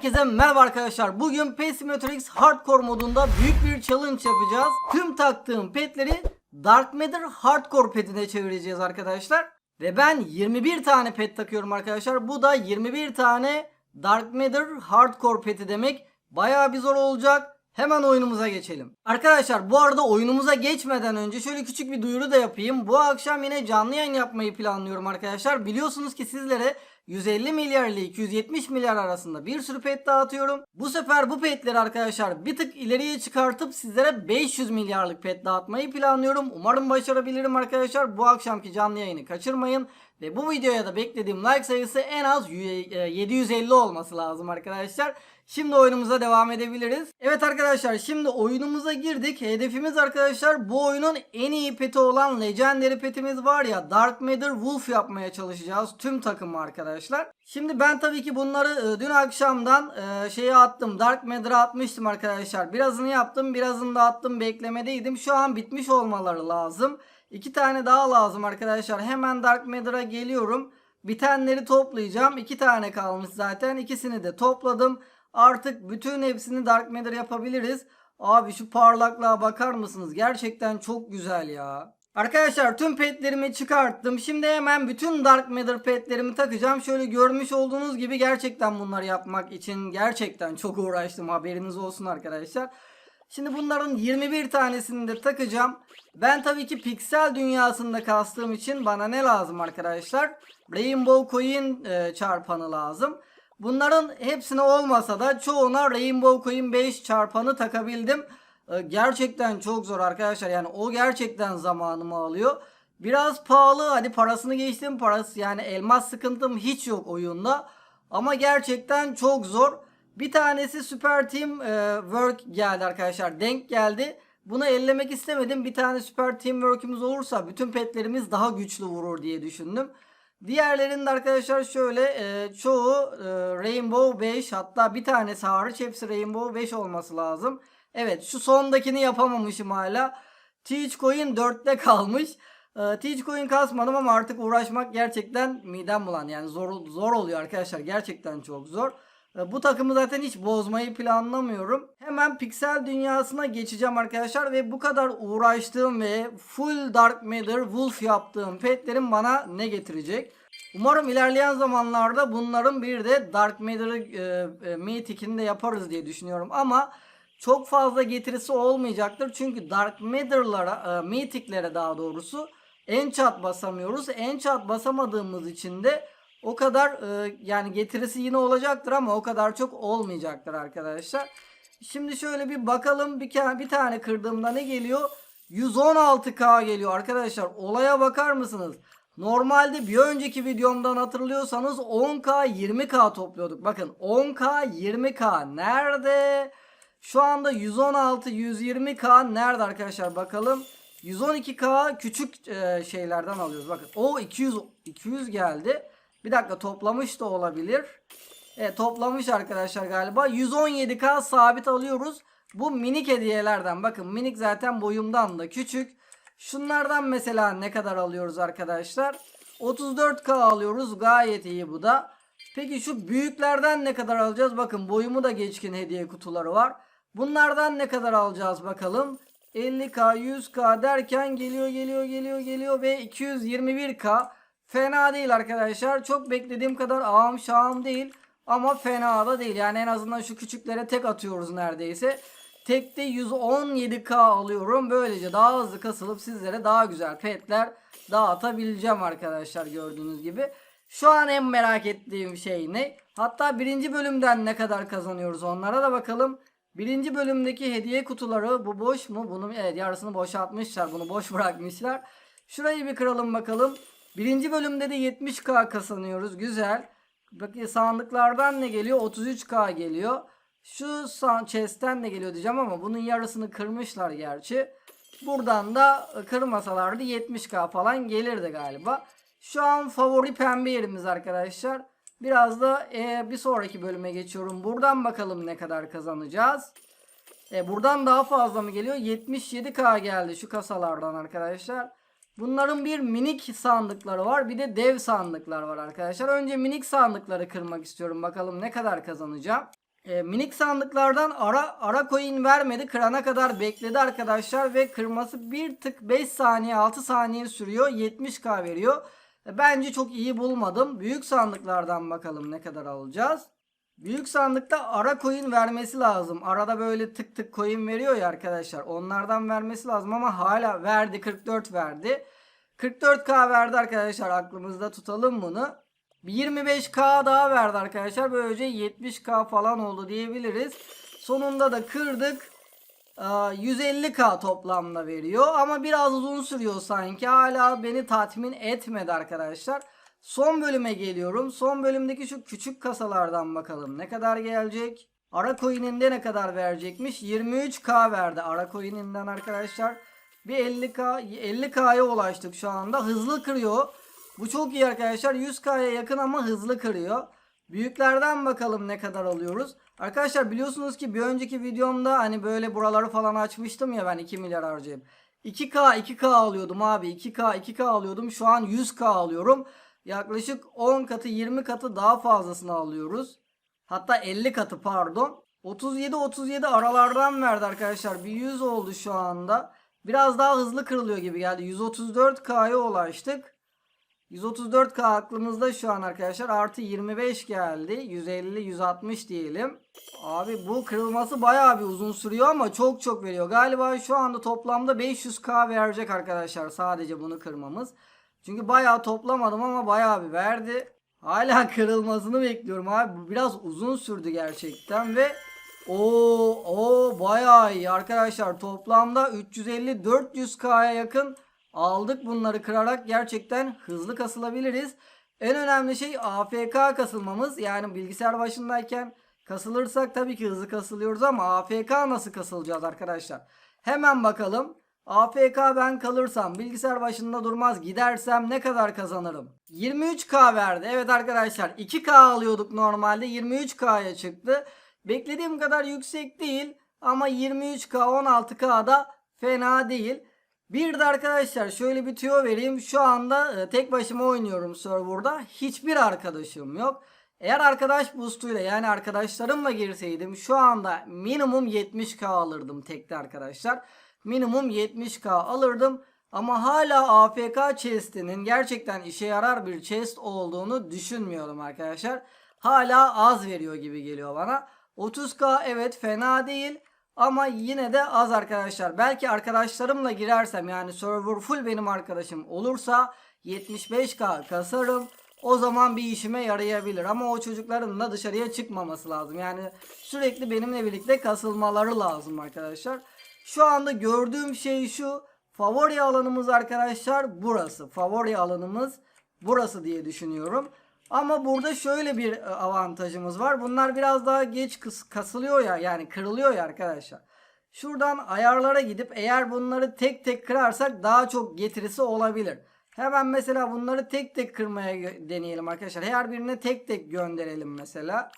Herkese merhaba arkadaşlar. Bugün Pet Simulator X Hardcore modunda büyük bir challenge yapacağız. Tüm taktığım petleri Dark Matter Hardcore petine çevireceğiz arkadaşlar. Ve ben 21 tane pet takıyorum arkadaşlar. Bu da 21 tane Dark Matter Hardcore peti demek. Bayağı bir zor olacak. Hemen oyunumuza geçelim. Arkadaşlar bu arada oyunumuza geçmeden önce şöyle küçük bir duyuru da yapayım. Bu akşam yine canlı yayın yapmayı planlıyorum arkadaşlar. Biliyorsunuz ki sizlere 150 milyar ile 270 milyar arasında bir sürü pet dağıtıyorum. Bu sefer bu petleri arkadaşlar bir tık ileriye çıkartıp sizlere 500 milyarlık pet dağıtmayı planlıyorum. Umarım başarabilirim arkadaşlar. Bu akşamki canlı yayını kaçırmayın. Ve bu videoya da beklediğim like sayısı en az 750 olması lazım arkadaşlar. Şimdi oyunumuza devam edebiliriz. Evet arkadaşlar şimdi oyunumuza girdik. Hedefimiz arkadaşlar bu oyunun en iyi peti olan Legendary petimiz var ya Dark Matter Wolf yapmaya çalışacağız. Tüm takımı arkadaşlar. Şimdi ben tabii ki bunları e, dün akşamdan e, şeye attım. Dark Matter'a atmıştım arkadaşlar. Birazını yaptım birazını da attım beklemedeydim. Şu an bitmiş olmaları lazım. İki tane daha lazım arkadaşlar. Hemen Dark Matter'a geliyorum. Bitenleri toplayacağım. İki tane kalmış zaten. İkisini de topladım. Artık bütün hepsini Dark Matter yapabiliriz. Abi şu parlaklığa bakar mısınız? Gerçekten çok güzel ya. Arkadaşlar tüm petlerimi çıkarttım. Şimdi hemen bütün Dark Matter petlerimi takacağım. Şöyle görmüş olduğunuz gibi gerçekten bunları yapmak için gerçekten çok uğraştım. Haberiniz olsun arkadaşlar. Şimdi bunların 21 tanesini de takacağım. Ben tabii ki piksel dünyasında kastığım için bana ne lazım arkadaşlar? Rainbow Coin e, çarpanı lazım. Bunların hepsine olmasa da çoğuna Rainbow Coin 5 çarpanı takabildim. Ee, gerçekten çok zor arkadaşlar. Yani o gerçekten zamanımı alıyor. Biraz pahalı. Hadi parasını geçtim. Parası yani elmas sıkıntım hiç yok oyunda. Ama gerçekten çok zor. Bir tanesi Super Team e, Work geldi arkadaşlar. Denk geldi. Bunu ellemek istemedim. Bir tane Super Team Work'ümüz olursa bütün petlerimiz daha güçlü vurur diye düşündüm. Diğerlerinde arkadaşlar şöyle e, çoğu e, Rainbow 5 hatta bir tanesi hariç hepsi Rainbow 5 olması lazım. Evet şu sondakini yapamamışım hala. Teach Coin 4'te kalmış. E, Teach Coin kasmadım ama artık uğraşmak gerçekten midem bulan yani zor, zor oluyor arkadaşlar gerçekten çok zor. E, Bu takımı zaten hiç bozmayı planlamıyorum. Hemen piksel dünyasına geçeceğim arkadaşlar ve bu kadar uğraştığım ve full Dark Matter Wolf yaptığım petlerim bana ne getirecek? Umarım ilerleyen zamanlarda bunların bir de Dark Matter e, e, Mythic'ini de yaparız diye düşünüyorum ama çok fazla getirisi olmayacaktır. Çünkü Dark Matter'lara, e, Mythic'lere daha doğrusu enchant basamıyoruz. Enchant basamadığımız için de o kadar e, yani getirisi yine olacaktır ama o kadar çok olmayacaktır arkadaşlar. Şimdi şöyle bir bakalım bir, bir tane kırdığımda ne geliyor? 116k geliyor arkadaşlar. Olaya bakar mısınız? Normalde bir önceki videomdan hatırlıyorsanız 10k 20k topluyorduk. Bakın 10k 20k nerede? Şu anda 116 120k nerede arkadaşlar bakalım. 112k küçük e, şeylerden alıyoruz. Bakın o 200 200 geldi. Bir dakika toplamış da olabilir. Evet toplamış arkadaşlar galiba. 117k sabit alıyoruz. Bu minik hediyelerden. Bakın minik zaten boyumdan da küçük. Şunlardan mesela ne kadar alıyoruz arkadaşlar? 34k alıyoruz. Gayet iyi bu da. Peki şu büyüklerden ne kadar alacağız? Bakın boyumu da geçkin hediye kutuları var. Bunlardan ne kadar alacağız bakalım. 50k 100k derken geliyor geliyor geliyor geliyor ve 221k. Fena değil arkadaşlar. Çok beklediğim kadar ağam şahım değil. Ama fena da değil. Yani en azından şu küçüklere tek atıyoruz neredeyse. Tekte 117k alıyorum. Böylece daha hızlı kasılıp sizlere daha güzel petler dağıtabileceğim arkadaşlar gördüğünüz gibi. Şu an en merak ettiğim şey ne? Hatta birinci bölümden ne kadar kazanıyoruz onlara da bakalım. Birinci bölümdeki hediye kutuları bu boş mu? Bunu evet yarısını boşaltmışlar. Bunu boş bırakmışlar. Şurayı bir kıralım bakalım. Birinci bölümde de 70k kazanıyoruz. Güzel. Bakın sandıklardan ne geliyor? 33k geliyor. Şu chest'ten ne geliyor diyeceğim ama bunun yarısını kırmışlar gerçi. Buradan da kırmasalardı 70k falan gelirdi galiba. Şu an favori pembe yerimiz arkadaşlar. Biraz da e, bir sonraki bölüme geçiyorum. Buradan bakalım ne kadar kazanacağız. E, buradan daha fazla mı geliyor? 77k geldi şu kasalardan arkadaşlar. Bunların bir minik sandıkları var. Bir de dev sandıklar var arkadaşlar. Önce minik sandıkları kırmak istiyorum. Bakalım ne kadar kazanacağım. E, minik sandıklardan ara ara coin vermedi. Kırana kadar bekledi arkadaşlar ve kırması bir tık 5 saniye 6 saniye sürüyor. 70k veriyor. Bence çok iyi bulmadım. Büyük sandıklardan bakalım ne kadar alacağız. Büyük sandıkta ara coin vermesi lazım. Arada böyle tık tık coin veriyor ya arkadaşlar. Onlardan vermesi lazım ama hala verdi 44 verdi. 44k verdi arkadaşlar aklımızda tutalım bunu. Bir 25k daha verdi arkadaşlar. Böylece 70k falan oldu diyebiliriz. Sonunda da kırdık. Aa, 150k toplamda veriyor ama biraz uzun sürüyor sanki. Hala beni tatmin etmedi arkadaşlar. Son bölüme geliyorum. Son bölümdeki şu küçük kasalardan bakalım. Ne kadar gelecek? Ara coin'inde ne kadar verecekmiş? 23k verdi ara coin'inden arkadaşlar. Bir 50k 50k'ya ulaştık şu anda. Hızlı kırıyor. Bu çok iyi arkadaşlar. 100k'ya yakın ama hızlı kırıyor. Büyüklerden bakalım ne kadar alıyoruz. Arkadaşlar biliyorsunuz ki bir önceki videomda hani böyle buraları falan açmıştım ya ben 2 milyar harcayıp. 2K 2K alıyordum abi 2K 2K alıyordum şu an 100K alıyorum. Yaklaşık 10 katı 20 katı daha fazlasını alıyoruz. Hatta 50 katı pardon. 37-37 aralardan verdi arkadaşlar. Bir 100 oldu şu anda. Biraz daha hızlı kırılıyor gibi geldi. 134K'ya ulaştık. 134K aklımızda şu an arkadaşlar. Artı 25 geldi. 150-160 diyelim. Abi bu kırılması bayağı bir uzun sürüyor ama çok çok veriyor. Galiba şu anda toplamda 500K verecek arkadaşlar. Sadece bunu kırmamız. Çünkü bayağı toplamadım ama bayağı bir verdi. Hala kırılmasını bekliyorum abi. Bu biraz uzun sürdü gerçekten ve o o bayağı iyi arkadaşlar. Toplamda 350-400K'ya yakın aldık bunları kırarak gerçekten hızlı kasılabiliriz. En önemli şey AFK kasılmamız. Yani bilgisayar başındayken kasılırsak tabii ki hızlı kasılıyoruz ama AFK nasıl kasılacağız arkadaşlar? Hemen bakalım. AFK ben kalırsam bilgisayar başında durmaz gidersem ne kadar kazanırım? 23k verdi. Evet arkadaşlar 2k alıyorduk normalde 23k'ya çıktı. Beklediğim kadar yüksek değil ama 23k 16k da fena değil. Bir de arkadaşlar şöyle bir tüyo vereyim. Şu anda e, tek başıma oynuyorum serverda. Hiçbir arkadaşım yok. Eğer arkadaş boostuyla yani arkadaşlarımla girseydim şu anda minimum 70k alırdım tekte arkadaşlar. Minimum 70k alırdım. Ama hala AFK chest'inin gerçekten işe yarar bir chest olduğunu düşünmüyorum arkadaşlar. Hala az veriyor gibi geliyor bana. 30k evet fena değil. Ama yine de az arkadaşlar. Belki arkadaşlarımla girersem yani server full benim arkadaşım olursa 75k kasarım. O zaman bir işime yarayabilir. Ama o çocukların da dışarıya çıkmaması lazım. Yani sürekli benimle birlikte kasılmaları lazım arkadaşlar. Şu anda gördüğüm şey şu. Favori alanımız arkadaşlar burası. Favori alanımız burası diye düşünüyorum. Ama burada şöyle bir e, avantajımız var. Bunlar biraz daha geç kasılıyor ya yani kırılıyor ya arkadaşlar. Şuradan ayarlara gidip eğer bunları tek tek kırarsak daha çok getirisi olabilir. Hemen mesela bunları tek tek kırmaya deneyelim arkadaşlar. Her birine tek tek gönderelim mesela.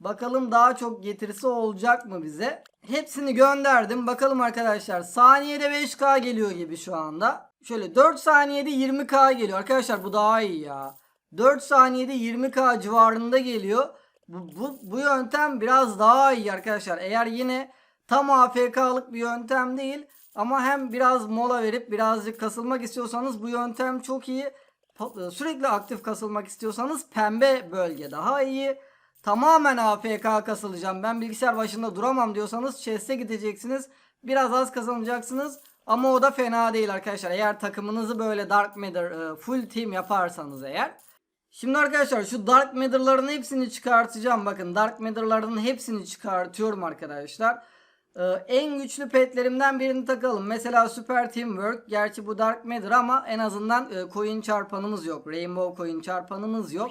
Bakalım daha çok getirisi olacak mı bize? Hepsini gönderdim. Bakalım arkadaşlar. Saniyede 5K geliyor gibi şu anda. Şöyle 4 saniyede 20K geliyor. Arkadaşlar bu daha iyi ya. 4 saniyede 20K civarında geliyor. Bu, bu, bu yöntem biraz daha iyi arkadaşlar. Eğer yine tam AFK'lık bir yöntem değil ama hem biraz mola verip birazcık kasılmak istiyorsanız bu yöntem çok iyi. Sürekli aktif kasılmak istiyorsanız pembe bölge daha iyi. Tamamen AFK kasılacağım. Ben bilgisayar başında duramam diyorsanız chest'e gideceksiniz. Biraz az kazanacaksınız. Ama o da fena değil arkadaşlar. Eğer takımınızı böyle Dark Matter e, full team yaparsanız eğer. Şimdi arkadaşlar şu Dark Matter'ların hepsini çıkartacağım. Bakın Dark Matter'ların hepsini çıkartıyorum arkadaşlar. Ee, en güçlü petlerimden birini takalım. Mesela Super Teamwork. Gerçi bu Dark Matter ama en azından e, coin çarpanımız yok. Rainbow coin çarpanımız yok.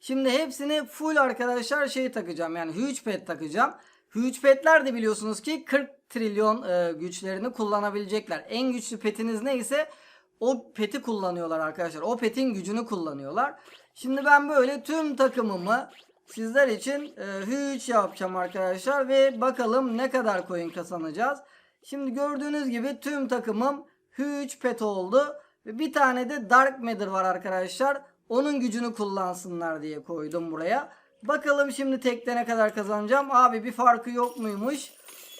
Şimdi hepsini full arkadaşlar şey takacağım. Yani huge pet takacağım. Huge petler de biliyorsunuz ki 40 trilyon e, güçlerini kullanabilecekler. En güçlü petiniz neyse o peti kullanıyorlar arkadaşlar. O petin gücünü kullanıyorlar. Şimdi ben böyle tüm takımımı sizler için e, huge yapacağım arkadaşlar ve bakalım ne kadar coin kazanacağız. Şimdi gördüğünüz gibi tüm takımım huge pet oldu ve bir tane de dark matter var arkadaşlar. Onun gücünü kullansınlar diye koydum buraya. Bakalım şimdi tekte ne kadar kazanacağım. Abi bir farkı yok muymuş?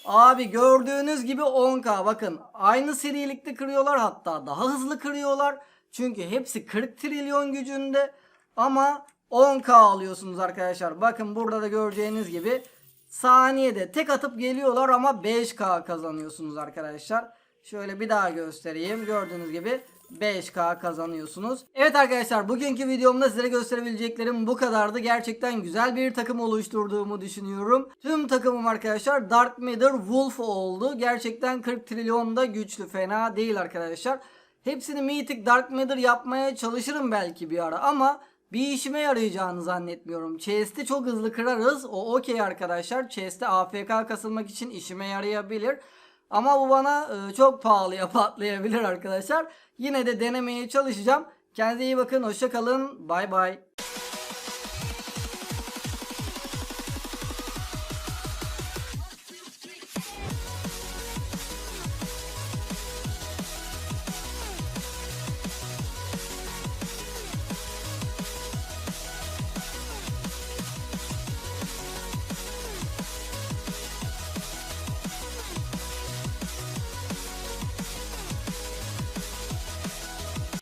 Abi gördüğünüz gibi 10k bakın aynı serilikte kırıyorlar hatta daha hızlı kırıyorlar. Çünkü hepsi 40 trilyon gücünde ama 10k alıyorsunuz arkadaşlar. Bakın burada da göreceğiniz gibi saniyede tek atıp geliyorlar ama 5k kazanıyorsunuz arkadaşlar. Şöyle bir daha göstereyim. Gördüğünüz gibi 5k kazanıyorsunuz. Evet arkadaşlar bugünkü videomda size gösterebileceklerim bu kadardı. Gerçekten güzel bir takım oluşturduğumu düşünüyorum. Tüm takımım arkadaşlar Dark Matter Wolf oldu. Gerçekten 40 trilyonda güçlü fena değil arkadaşlar. Hepsini Mythic Dark Matter yapmaya çalışırım belki bir ara ama bir işime yarayacağını zannetmiyorum. Chest'i çok hızlı kırarız. O okey arkadaşlar. Chest'e AFK kasılmak için işime yarayabilir. Ama bu bana e, çok pahalıya patlayabilir arkadaşlar. Yine de denemeye çalışacağım. Kendinize iyi bakın. Hoşça kalın. Bay bay.